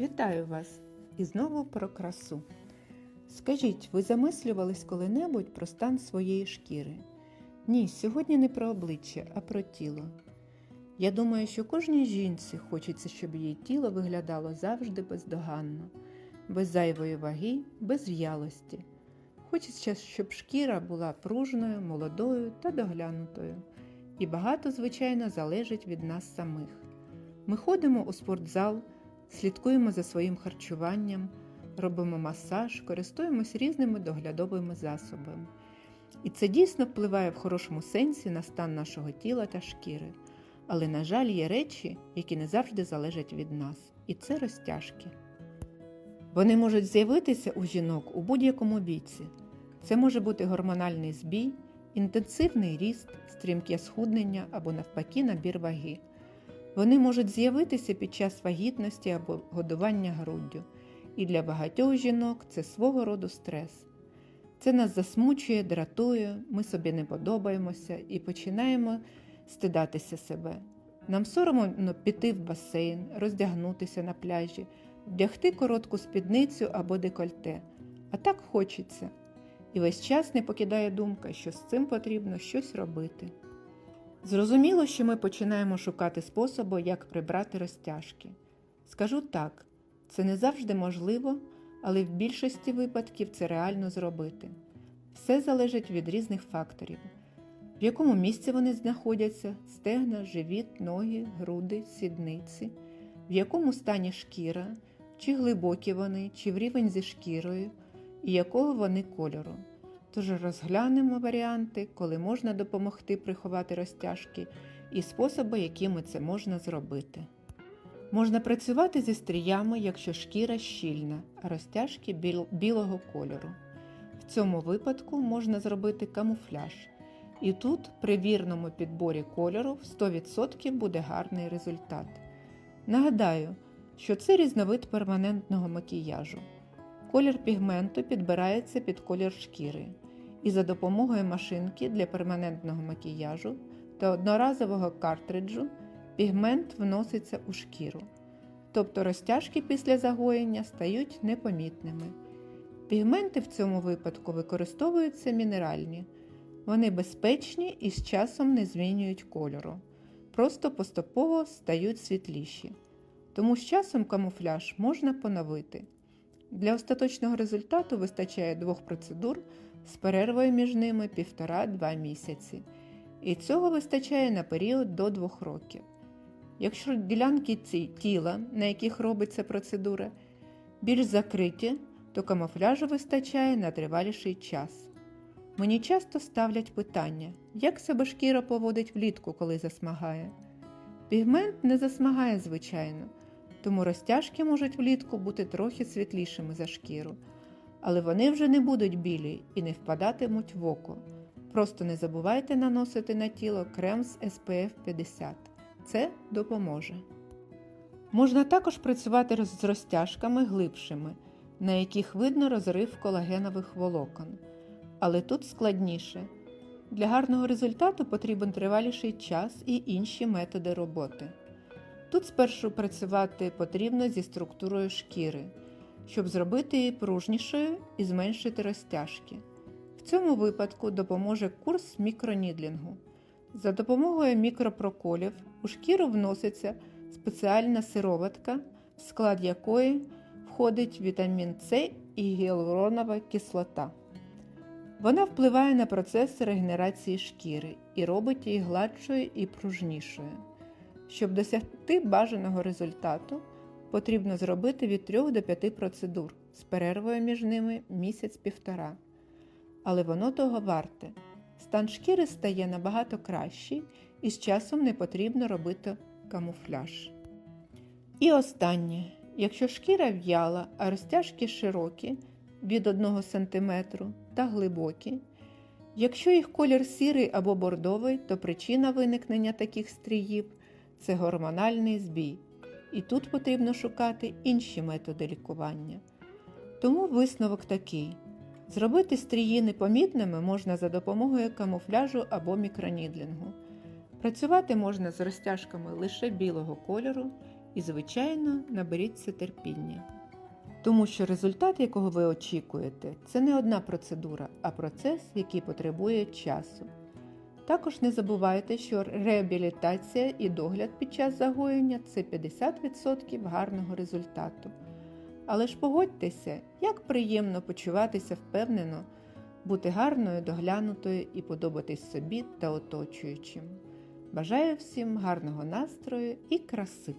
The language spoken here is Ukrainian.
Вітаю вас! І знову про красу. Скажіть, ви замислювались коли-небудь про стан своєї шкіри? Ні, сьогодні не про обличчя, а про тіло. Я думаю, що кожній жінці хочеться, щоб її тіло виглядало завжди бездоганно, без зайвої ваги, без в'ялості. Хочеться, щоб шкіра була пружною, молодою та доглянутою. І багато, звичайно, залежить від нас самих. Ми ходимо у спортзал, слідкуємо за своїм харчуванням, робимо масаж, користуємось різними доглядовими засобами. І це дійсно впливає в хорошому сенсі на стан нашого тіла та шкіри. Але, на жаль, є речі, які не завжди залежать від нас, і це розтяжки. Вони можуть з'явитися у жінок у будь-якому віці. Це може бути гормональний збій, інтенсивний ріст, стрімке схуднення або навпаки набір ваги. Вони можуть з'явитися під час вагітності або годування груддю, і для багатьох жінок це свого роду стрес. Це нас засмучує, дратує, ми собі не подобаємося і починаємо стидатися себе. Нам соромно піти в басейн, роздягнутися на пляжі, вдягти коротку спідницю або декольте. А так хочеться. І весь час не покидає думка, що з цим потрібно щось робити. Зрозуміло, що ми починаємо шукати способи, як прибрати розтяжки. Скажу так, це не завжди можливо, але в більшості випадків це реально зробити. Все залежить від різних факторів, в якому місці вони знаходяться стегна, живіт, ноги, груди, сідниці, в якому стані шкіра, чи глибокі вони, чи в рівень зі шкірою, і якого вони кольору. Тож розглянемо варіанти, коли можна допомогти приховати розтяжки, і способи, якими це можна зробити. Можна працювати зі стріями, якщо шкіра щільна, а розтяжки біл- білого кольору. В цьому випадку можна зробити камуфляж. І тут при вірному підборі кольору в 100% буде гарний результат. Нагадаю, що це різновид перманентного макіяжу. Колір пігменту підбирається під колір шкіри, і за допомогою машинки для перманентного макіяжу та одноразового картриджу пігмент вноситься у шкіру. Тобто розтяжки після загоєння стають непомітними. Пігменти в цьому випадку використовуються мінеральні. Вони безпечні і з часом не змінюють кольору, просто поступово стають світліші. Тому з часом камуфляж можна поновити. Для остаточного результату вистачає двох процедур з перервою між ними 1,5-2 місяці. І цього вистачає на період до 2 років. Якщо ділянки тіла, на яких робиться процедура, більш закриті, то камуфляжу вистачає на триваліший час. Мені часто ставлять питання, як себе шкіра поводить влітку, коли засмагає. Пігмент не засмагає, звичайно, тому розтяжки можуть влітку бути трохи світлішими за шкіру, але вони вже не будуть білі і не впадатимуть в око. Просто не забувайте наносити на тіло крем з SPF 50. Це допоможе. Можна також працювати з розтяжками глибшими, на яких видно розрив колагенових волокон. Але тут складніше. Для гарного результату потрібен триваліший час і інші методи роботи. Тут спершу працювати потрібно зі структурою шкіри, щоб зробити її пружнішою і зменшити розтяжки. В цьому випадку допоможе курс мікронідлінгу. За допомогою мікропроколів у шкіру вноситься спеціальна сироватка, в склад якої входить вітамін С і гіалуронова кислота. Вона впливає на процес регенерації шкіри і робить її гладшою і пружнішою. Щоб досягти бажаного результату, потрібно зробити від 3 до 5 процедур з перервою між ними місяць-півтора. Але воно того варте. Стан шкіри стає набагато кращий і з часом не потрібно робити камуфляж. І останнє. Якщо шкіра в'яла, а розтяжки широкі від 1 см та глибокі, якщо їх колір сірий або бордовий, то причина виникнення таких стріїв це гормональний збій, і тут потрібно шукати інші методи лікування. Тому висновок такий: зробити стрії непомітними можна за допомогою камуфляжу або мікронідлінгу. Працювати можна з розтяжками лише білого кольору І, звичайно, наберіться терпіння. Тому що результат, якого ви очікуєте, це не одна процедура, а процес, який потребує часу. Також не забувайте, що реабілітація і догляд під час загоєння це 50% гарного результату. Але ж погодьтеся, як приємно почуватися впевнено, бути гарною, доглянутою і подобатись собі та оточуючим. Бажаю всім гарного настрою і краси!